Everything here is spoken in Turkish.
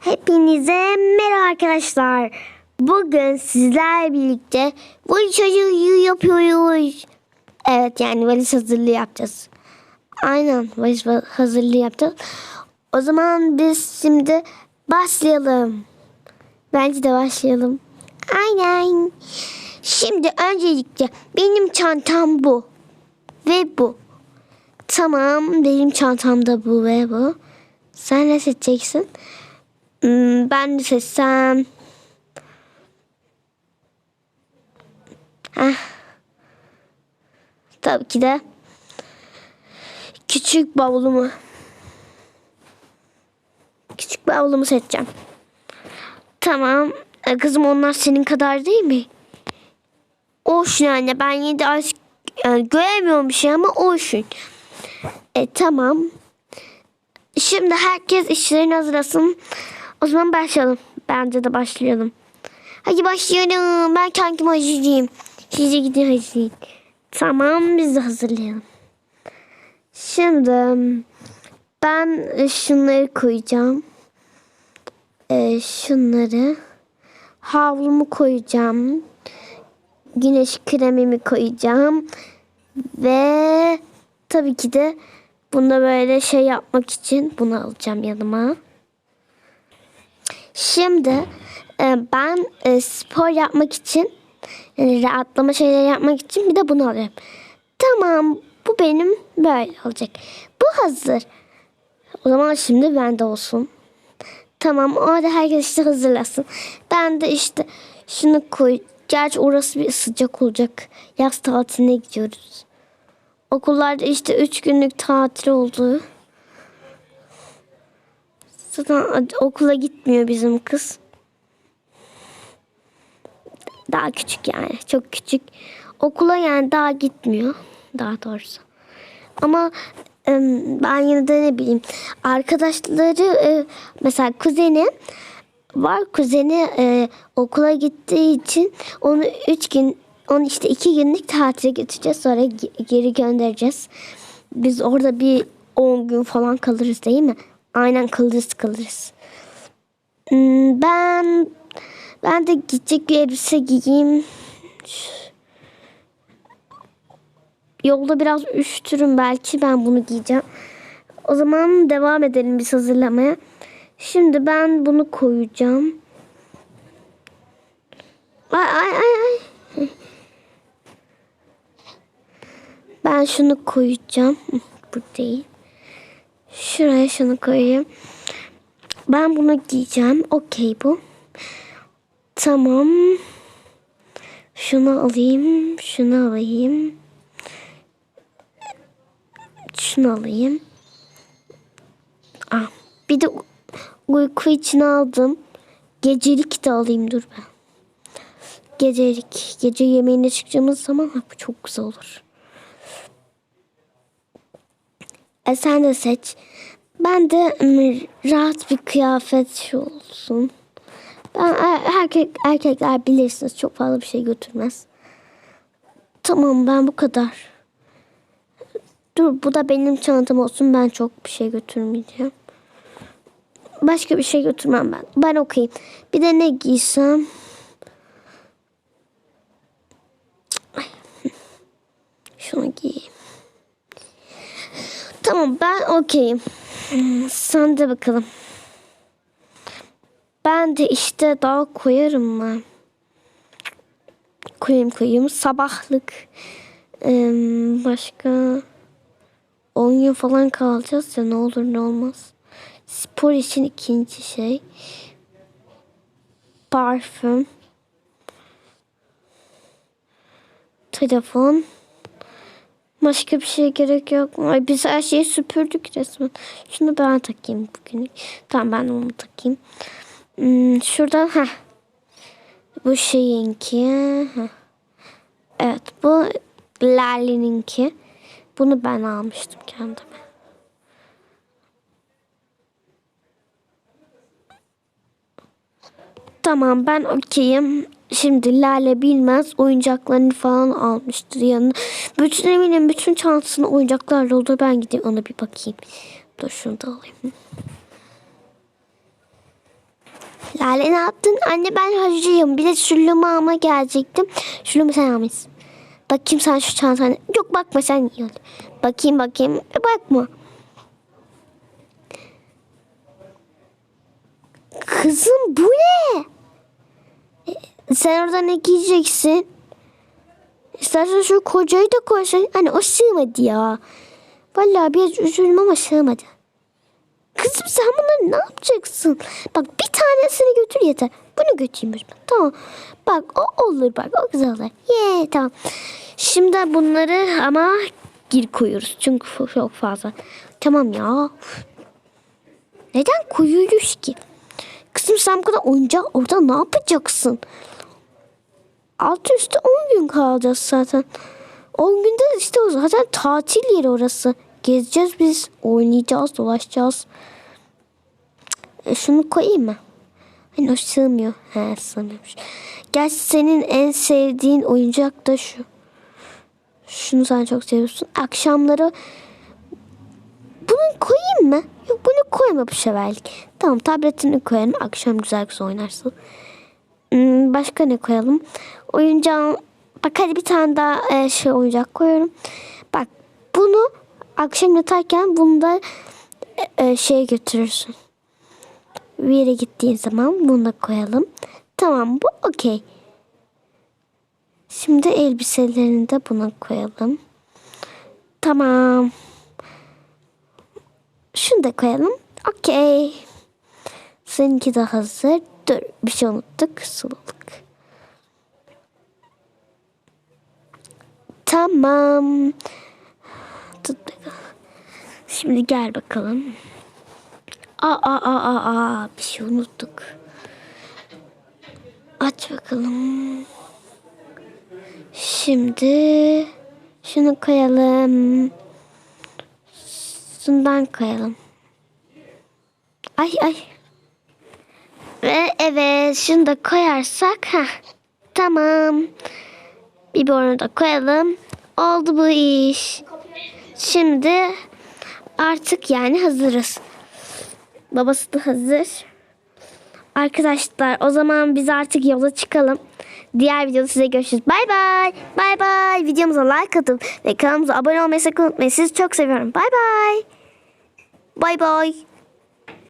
Hepinize merhaba arkadaşlar. Bugün sizler birlikte valiz hazırlığı yapıyoruz. Evet yani valiz hazırlığı yapacağız. Aynen valiz hazırlığı yapacağız. O zaman biz şimdi başlayalım. Bence de başlayalım. Aynen. Şimdi öncelikle benim çantam bu. Ve bu. Tamam benim çantamda bu ve bu. Sen ne seçeceksin? Hmm, ben seçsem. Heh. Tabii ki de küçük bavulumu. Küçük bavulumu seçeceğim. Tamam. E, Kızım onlar senin kadar değil mi? Olsun anne ben yine de az yani göremiyorum bir şey ama olsun. E tamam. Şimdi herkes işlerini hazırlasın. O zaman başlayalım. Bence de başlayalım. Hadi başlayalım. Ben kendim hazırlayayım. Siz de gidin hazırlayın. Tamam biz de hazırlayalım. Şimdi ben şunları koyacağım. Ee, şunları. Havlumu koyacağım. Güneş kremimi koyacağım. Ve tabii ki de bunu böyle şey yapmak için bunu alacağım yanıma. Şimdi e, ben e, spor yapmak için yani rahatlama şeyler yapmak için bir de bunu alıyorum. Tamam bu benim böyle olacak. Bu hazır. O zaman şimdi bende olsun. Tamam orada herkes işte hazırlasın. Ben de işte şunu koy. Gerçi orası bir sıcak olacak. Yaz tatiline gidiyoruz. Okullarda işte üç günlük tatil oldu. Zaten okula gitmiyor bizim kız. Daha küçük yani. Çok küçük. Okula yani daha gitmiyor. Daha doğrusu. Ama ben yine de ne bileyim. Arkadaşları e, mesela kuzeni var. Kuzeni e, okula gittiği için onu üç gün onu işte iki günlük tatile götüreceğiz. Sonra ge- geri göndereceğiz. Biz orada bir 10 gün falan kalırız değil mi? Aynen kalırız kalırız. Hmm, Ben ben de gidecek bir elbise giyeyim. Yolda biraz üşütürüm belki ben bunu giyeceğim. O zaman devam edelim biz hazırlamaya. Şimdi ben bunu koyacağım. Ay ay ay ay. Ben şunu koyacağım. Bu değil. Şuraya şunu koyayım. Ben bunu giyeceğim. Okey bu. Tamam. Şunu alayım. Şunu alayım. Şunu alayım. Ah, bir de uyku için aldım. Gecelik de alayım dur ben. Gecelik. Gece yemeğine çıkacağımız zaman ha, bu çok güzel olur. E sen de seç. Ben de ım, rahat bir kıyafet olsun. Ben er- erkek erkekler bilirsiniz çok fazla bir şey götürmez. Tamam ben bu kadar. Dur bu da benim çantam olsun. Ben çok bir şey götürmeyeceğim. Başka bir şey götürmem ben. Ben okuyayım. Bir de ne giysem? Şunu giyeyim. Tamam ben okeyim. Sen de bakalım. Ben de işte daha koyarım ben. Koyayım koyayım. Sabahlık. Ee, başka 10 gün falan kalacağız ya ne olur ne olmaz. Spor için ikinci şey. Parfüm. Telefon. Başka bir şey gerek yok? Ay biz her şeyi süpürdük resmen. Şunu ben takayım bugün. Tamam ben onu takayım. Hmm, şuradan ha. Bu şeyinki. Heh. Evet bu Lale'ninki. Bunu ben almıştım kendime. Tamam ben okeyim. Şimdi Lale bilmez oyuncaklarını falan almıştır yanına. Bütün eminim bütün çantasını oyuncaklarla oldu. Ben gideyim ona bir bakayım. Dur şunu da alayım. Lale ne yaptın? Anne ben hacıyım. Bir de sülümü alma gelecektim. Sülümü sen almışsın. Bakayım sen şu çantana. Yok bakma sen ol. Bakayım bakayım. E, bakma. Kızım bu ne? Sen orada ne giyeceksin? İstersen şu kocayı da koysan. Hani o sığmadı ya. Vallahi biraz üzüldüm ama sığmadı. Kızım sen bunları ne yapacaksın? Bak bir tanesini götür yeter. Bunu götüreyim ben. Tamam. Bak o olur bak o güzel olur. Ye tamam. Şimdi bunları ama geri koyuyoruz. Çünkü çok fazla. Tamam ya. Neden koyuyoruz ki? Kızım sen bu kadar oyuncak orada ne yapacaksın? Altı üstü 10 gün kalacağız zaten. 10 günde işte o zaten tatil yeri orası. Gezeceğiz biz. Oynayacağız, dolaşacağız. E, şunu koyayım mı? Hani o sığmıyor. He sığmıyormuş. Gerçi senin en sevdiğin oyuncak da şu. Şunu sen çok seviyorsun. Akşamları bunu koyayım mı? Yok bunu koyma bu seferlik. Tamam tabletini koyalım. Akşam güzel güzel oynarsın. Hmm, başka ne koyalım? Oyuncağım. Bak hadi bir tane daha e, şey oyuncak koyuyorum. Bak bunu akşam yatarken bunu da e, e, şeye götürürsün. Bir yere gittiğin zaman bunu da koyalım. Tamam bu okey. Şimdi elbiselerini de buna koyalım. Tamam. Şunu da koyalım. Okey. Seninki de hazır. Dur bir şey unuttuk. Sululuk. Tamam. Şimdi gel bakalım. Aa, aa, aa, aa. Bir şey unuttuk. Aç bakalım. Şimdi şunu koyalım. Şundan koyalım. Ay ay. Ve evet şunu da koyarsak ha tamam. Biberonu da koyalım. Oldu bu iş. Şimdi artık yani hazırız. Babası da hazır. Arkadaşlar o zaman biz artık yola çıkalım. Diğer videoda size görüşürüz. Bay bay. Bay bay. Videomuza like atıp ve kanalımıza abone olmayı sakın unutmayın. Sizi çok seviyorum. Bay bay. Bay bay.